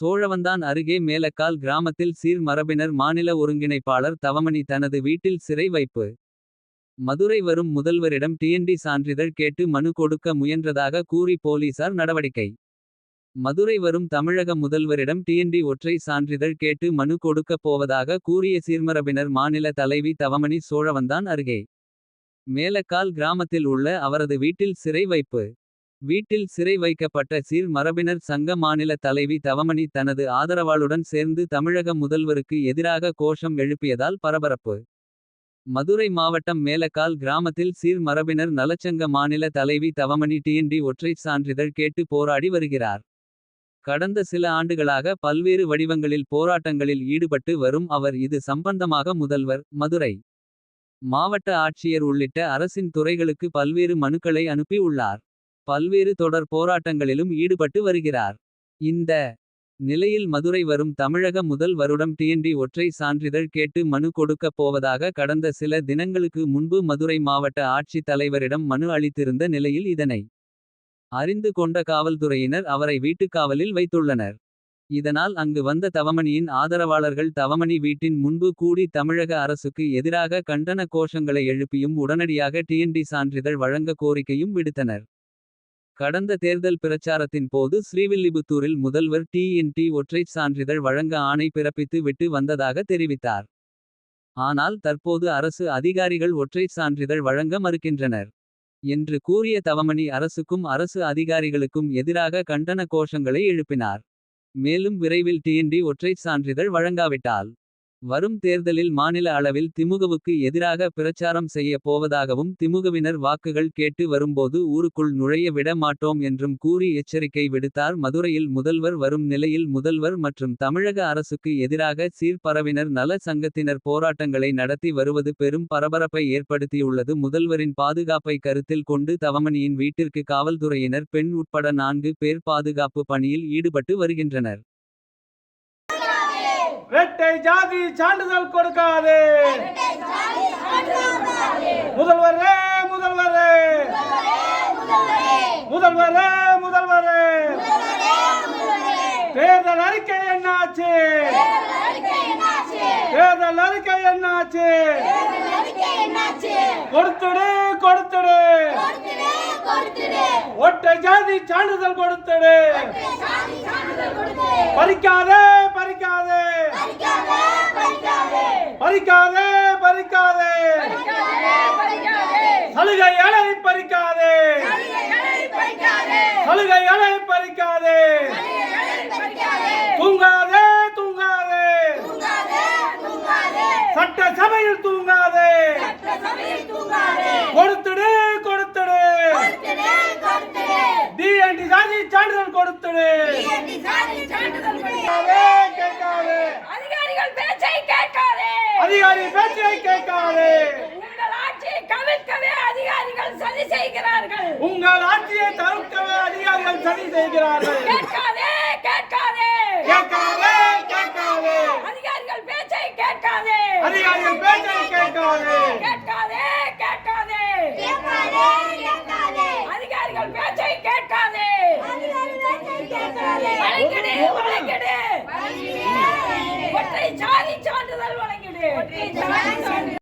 சோழவந்தான் அருகே மேலக்கால் கிராமத்தில் சீர் மரபினர் மாநில ஒருங்கிணைப்பாளர் தவமணி தனது வீட்டில் சிறை வைப்பு. மதுரை வரும் முதல்வரிடம் டிஎன்டி சான்றிதழ் கேட்டு மனு கொடுக்க முயன்றதாக கூறி போலீசார் நடவடிக்கை. மதுரை வரும் தமிழக முதல்வரிடம் டிஎன்டி ஒற்றை சான்றிதழ் கேட்டு மனு கொடுக்கப் போவதாக கூறிய சீர்மரபினர் மாநில தலைவி தவமணி சோழவந்தான் அருகே. மேலக்கால் கிராமத்தில் உள்ள அவரது வீட்டில் சிறை வைப்பு. வீட்டில் சிறை வைக்கப்பட்ட சீர் மரபினர் சங்க மாநில தலைவி தவமணி தனது ஆதரவாளுடன் சேர்ந்து தமிழக முதல்வருக்கு எதிராக கோஷம் எழுப்பியதால் பரபரப்பு. மதுரை மாவட்டம் மேலக்கால் கிராமத்தில் சீர் மரபினர் நலச்சங்க மாநில தலைவி தவமணி டிஎன்டி ஒற்றை சான்றிதழ் கேட்டு போராடி வருகிறார். கடந்த சில ஆண்டுகளாக பல்வேறு வடிவங்களில் போராட்டங்களில் ஈடுபட்டு வரும் அவர் இது சம்பந்தமாக முதல்வர் மதுரை. மாவட்ட ஆட்சியர் உள்ளிட்ட அரசின் துறைகளுக்கு பல்வேறு மனுக்களை அனுப்பி உள்ளார். பல்வேறு தொடர் போராட்டங்களிலும் ஈடுபட்டு வருகிறார். இந்த நிலையில் மதுரை வரும் தமிழக முதல் வருடம் டிஎன்டி ஒற்றை சான்றிதழ் கேட்டு மனு கொடுக்கப் போவதாக கடந்த சில தினங்களுக்கு முன்பு மதுரை மாவட்ட ஆட்சித் தலைவரிடம் மனு அளித்திருந்த நிலையில் இதனை. அறிந்து கொண்ட காவல்துறையினர் அவரை வீட்டுக்காவலில் வைத்துள்ளனர். இதனால் அங்கு வந்த தவமணியின் ஆதரவாளர்கள் தவமணி வீட்டின் முன்பு கூடி தமிழக அரசுக்கு எதிராக கண்டன கோஷங்களை எழுப்பியும் உடனடியாக டிஎன்டி சான்றிதழ் வழங்க கோரிக்கையும் விடுத்தனர். கடந்த தேர்தல் பிரச்சாரத்தின் போது ஸ்ரீவில்லிபுத்தூரில் முதல்வர் டிஎன்டி ஒற்றைச் சான்றிதழ் வழங்க ஆணை பிறப்பித்து விட்டு வந்ததாக தெரிவித்தார். ஆனால் தற்போது அரசு அதிகாரிகள் ஒற்றைச் சான்றிதழ் வழங்க மறுக்கின்றனர். என்று கூறிய தவமணி அரசுக்கும் அரசு அதிகாரிகளுக்கும் எதிராக கண்டன கோஷங்களை எழுப்பினார். மேலும் விரைவில் டிஎன்டி ஒற்றைச் சான்றிதழ் வழங்காவிட்டால். வரும் தேர்தலில் மாநில அளவில் திமுகவுக்கு எதிராக பிரச்சாரம் செய்ய போவதாகவும் திமுகவினர் வாக்குகள் கேட்டு வரும்போது ஊருக்குள் நுழைய விட மாட்டோம் என்றும் கூறி எச்சரிக்கை விடுத்தார் மதுரையில் முதல்வர் வரும் நிலையில் முதல்வர் மற்றும் தமிழக அரசுக்கு எதிராக சீர்பரவினர் நல சங்கத்தினர் போராட்டங்களை நடத்தி வருவது பெரும் பரபரப்பை ஏற்படுத்தியுள்ளது முதல்வரின் பாதுகாப்பை கருத்தில் கொண்டு தவமணியின் வீட்டிற்கு காவல்துறையினர் பெண் உட்பட நான்கு பேர் பாதுகாப்பு பணியில் ஈடுபட்டு வருகின்றனர். ரெட்டை ஜாதி சான்றிதழ் கொடுக்காது. முதல்வரே முதல்வரே. முதல்வரே முதல்வரே. தேர்தல் அறிக்கை என்னாச்சு? தேர்தல் அறிக்கை என்னாச்சு? கொடுத்துடு கொடுத்துடு. ஒற்றை ஜாதி சான்றிதழ் கொடுத்துடு. பறிக்காதே. பறிக்காதே பறிக்காதே. சலுகை அலை பறிக்காதே. சலுகை அலை பறிக்காதே. தூங்காதே தூங்காதே. சட்ட சபையில் தூங்காதே. கொடுத்துடு கொடுத்துடு. டிஎன்டி சாதி சான்றிதழ் கொடுத்துடு கேட்காதே, கேட்காதே அதிகாரிகள் பேச்சை கேட்காதே அதிகாரி பேச்சை கேட்காதே உங்கள் ஆட்சியை கவிழ்க்கவே அதிகாரிகள் சதி செய்கிறார்கள். உங்கள் ஆட்சியை தவிர்க்கவே அதிகாரிகள் சதி செய்கிறார்கள். கேட்காதே கேட்காதே. கேட்காதே கேட்காதே. அதிகாரிகள் பேச்சை கேட்காதே. அதிகாரிகள் பேச்சை கேட்காதே. கேட்காதே கேட்காதே. அதிகாரிகள் பேச்சை கேட்காதே. வழங்கிடு வழங்கிடு. ஒற்றை சாதி சான்றிதழ் வழங்கிடு.